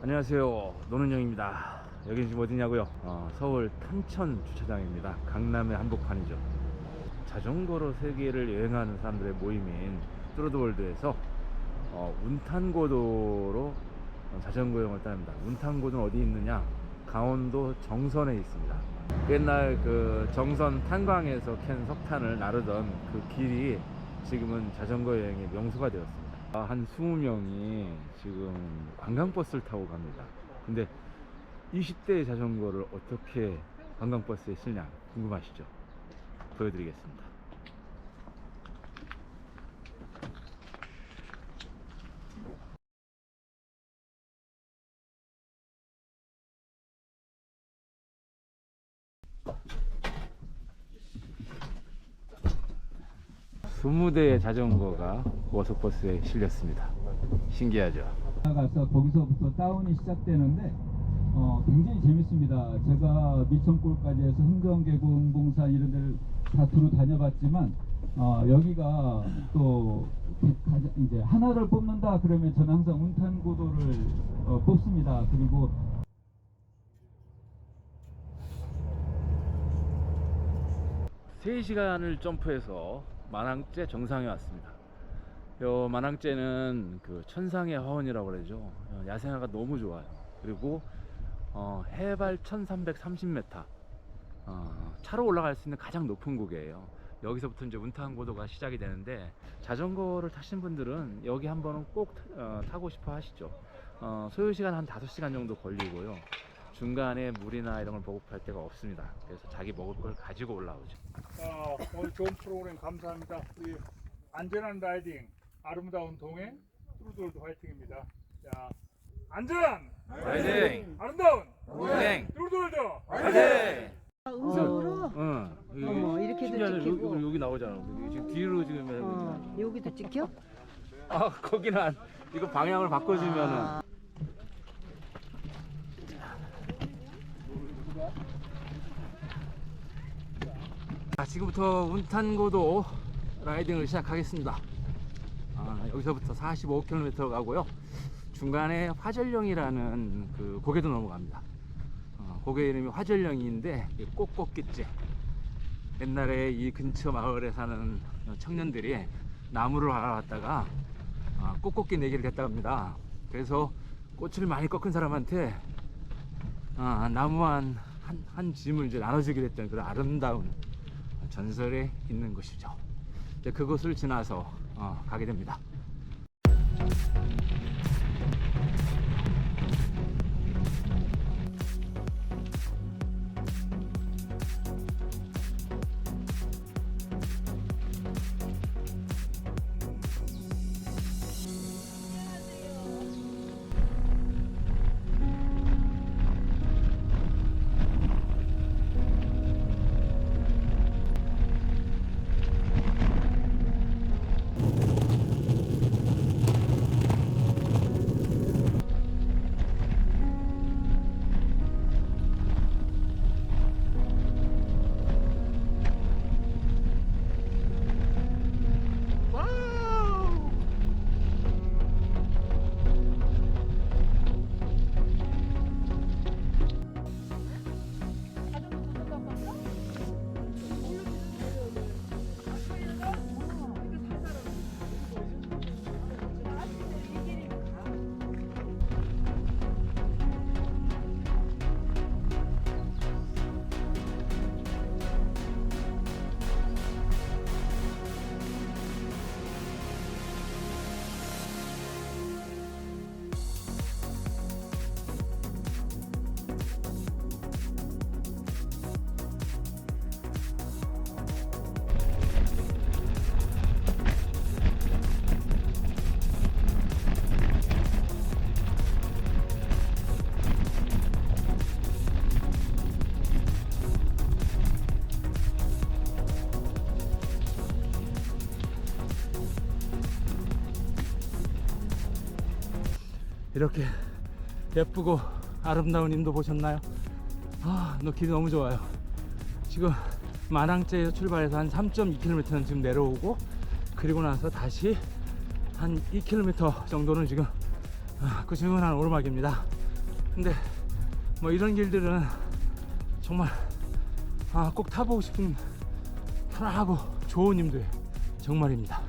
안녕하세요. 노는영입니다. 여기 지금 어디냐고요? 어, 서울 탄천 주차장입니다. 강남의 한복판이죠. 자전거로 세계를 여행하는 사람들의 모임인 뚜루드월드에서 어, 운탄고도로 어, 자전거 여행을 따릅니다. 운탄고도는 어디 있느냐? 강원도 정선에 있습니다. 옛날 그 정선 탄광에서 캔 석탄을 나르던 그 길이 지금은 자전거 여행의 명소가 되었습니다. 아, 한 20명이 지금 관광버스를 타고 갑니다. 근데 20대의 자전거를 어떻게 관광버스에 실냐 궁금하시죠? 보여드리겠습니다. 스무 대의 자전거가 고속버스에 실렸습니다. 신기하죠? 나가서 거기서부터 다운이 시작되는데 어, 굉장히 재밌습니다. 제가 미천골까지 해서 봉산 이런 데를 다 두루 다녀봤지만 어, 여기가 또 가장 이제 하나를 뽑는다 그러면 저는 항상 운탄고도를 어, 뽑습니다. 그리고 3시간을 점프해서 만항제 정상에 왔습니다. 요 만항제는 그 천상의 화원이라고 그러죠. 어, 야생화가 너무 좋아요. 그리고 어, 해발 1330m. 어, 차로 올라갈 수 있는 가장 높은 곳이에요. 여기서부터 이제 운탄고도가 시작이 되는데 자전거를 타신 분들은 여기 한 번은 꼭 어, 타고 싶어 하시죠. 어, 소요 시간 한 5시간 정도 걸리고요. 중간에 물이나 이런 걸 보급할 데가 없습니다. 그래서 자기 먹을 걸 가지고 올라오죠. 어, 오늘 좋은 프로그램 감사합니다. 우리 안전한 라이딩, 아름다운 동행, 뚜루돌도 화이팅입니다. 자, 안전, 화이팅! 아름다운 동행! 뚜루돌도 화이팅! 음성으로 응. 여기 어머, 이렇게도 신기하네. 찍히고. 여기, 여기 나오잖아. 여기 지금 뒤로 지금 어, 여기도 찍혀? 아 거기는 안- 이거 방향을 바꿔주면은 자, 지금부터 운탄고도 라이딩을 시작하겠습니다. 아, 여기서부터 45km 가고요. 중간에 화전령이라는 그 고개도 넘어갑니다. 어, 고개 이름이 화전령인데 이 꽃꽃깃제. 옛날에 이 근처 마을에 사는 청년들이 나무를 알아왔다가 아, 꽃꽃기 내기를 했다 합니다. 그래서 꽃을 많이 꺾은 사람한테 아, 나무 한, 한, 한 짐을 이제 나눠주기로 했던 그런 아름다운 전설에 있는 곳이죠. 이제 그곳을 지나서 어, 가게 됩니다. 이렇게 예쁘고 아름다운 임도 보셨나요? 아, 너 길이 너무 좋아요. 지금 만항제에서 출발해서 한 3.2km는 지금 내려오고 그리고 나서 다시 한 2km 정도는 지금 아, 그 오르막입니다. 근데 뭐 이런 길들은 정말 아, 꼭 타보고 싶은 편하고 좋은 힘들 정말입니다.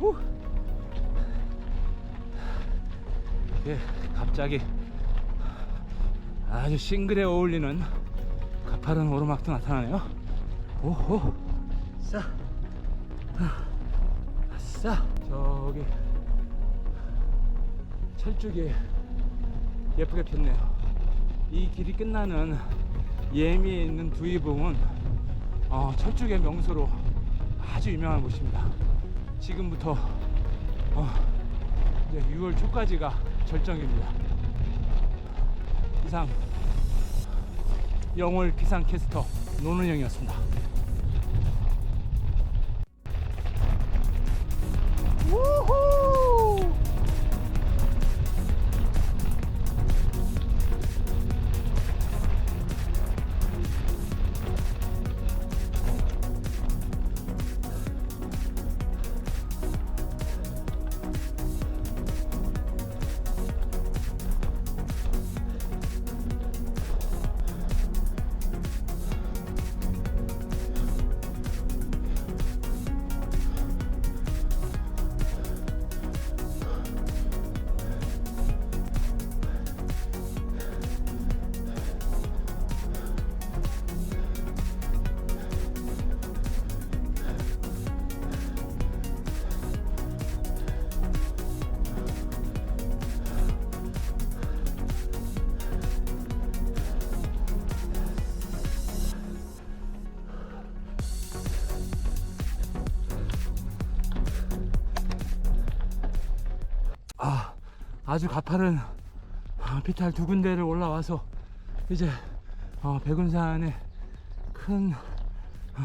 후. 예, 갑자기 아주 싱글에 어울리는 가파른 오르막도 나타나네요. 오호. 싸. 싸. 저기 철쭉이 예쁘게 폈네요. 이 길이 끝나는 예미에 있는 두이봉은 어, 철쭉의 명소로 아주 유명한 곳입니다. 지금부터 어, 이제 6월 초까지가 절정입니다. 이상 영월 기상캐스터 노는영이었습니다. 우후! 아주 가파른 아, 피탈 두 군데를 올라와서 이제 어, 백운산의 큰 어,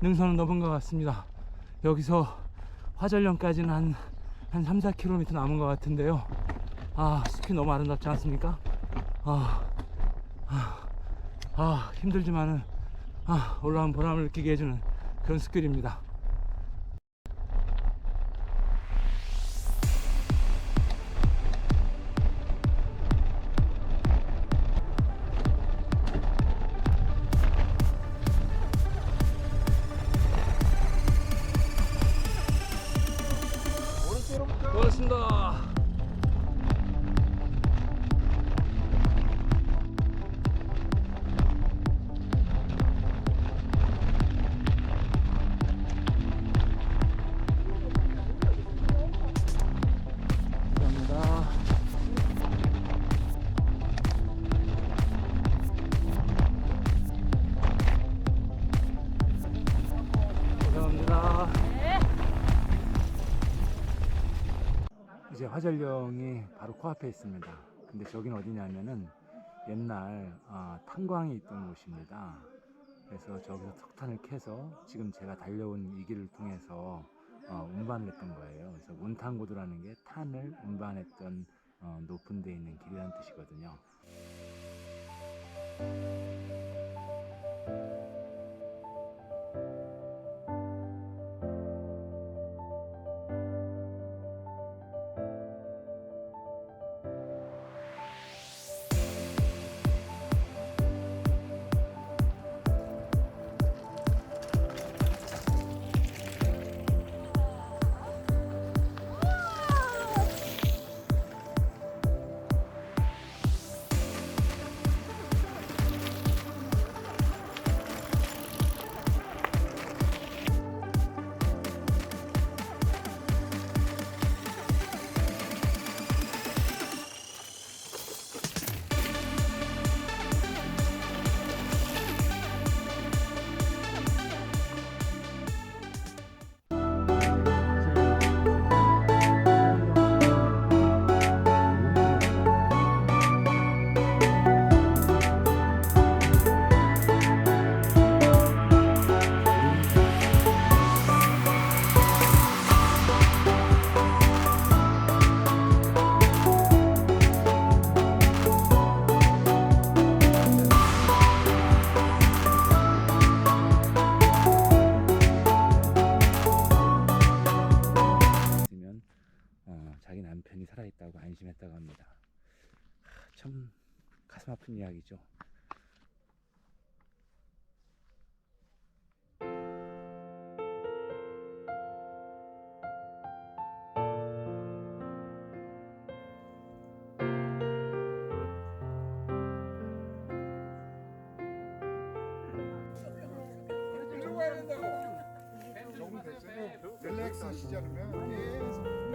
능선을 넘은 것 같습니다. 여기서 화전령까지는 한, 한 3, 4km 남은 것 같은데요. 아, 숲이 너무 아름답지 않습니까? 아, 아, 아 힘들지만은 아, 올라온 보람을 느끼게 해주는 그런 숲길입니다. 화전령이 바로 코앞에 있습니다. 근데 저긴 어디냐면은 옛날 아, 탄광이 있던 곳입니다. 그래서 저기서 석탄을 캐서 지금 제가 달려온 이 길을 통해서 어, 운반을 했던 거예요. 그래서 운탄고도라는 게 탄을 운반했던 어, 높은 데 있는 길이라는 뜻이거든요. 가슴 아픈 이야기죠. 릴렉스 하시지 않으면 계속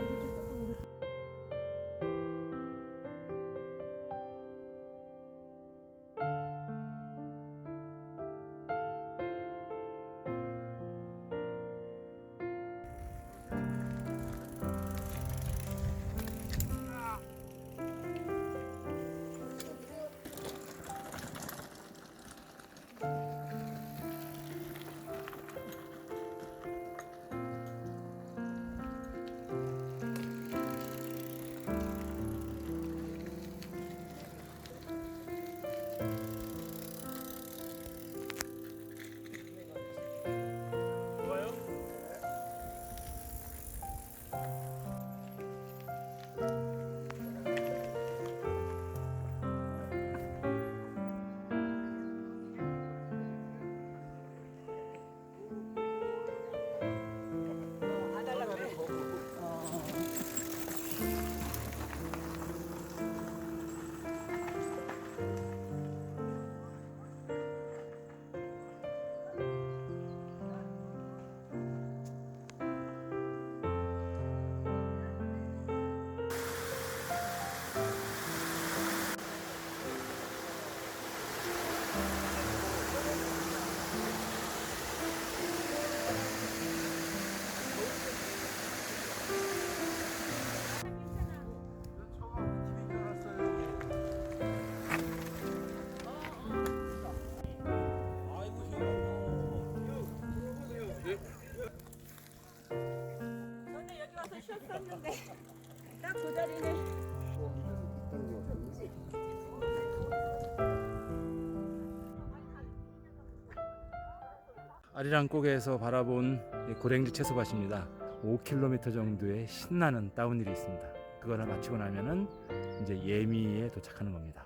아리랑 고개에서 바라본 고랭지 채소밭입니다. 5km 정도의 신나는 다운힐이 있습니다. 그거를 마치고 나면은 이제 예미에 도착하는 겁니다.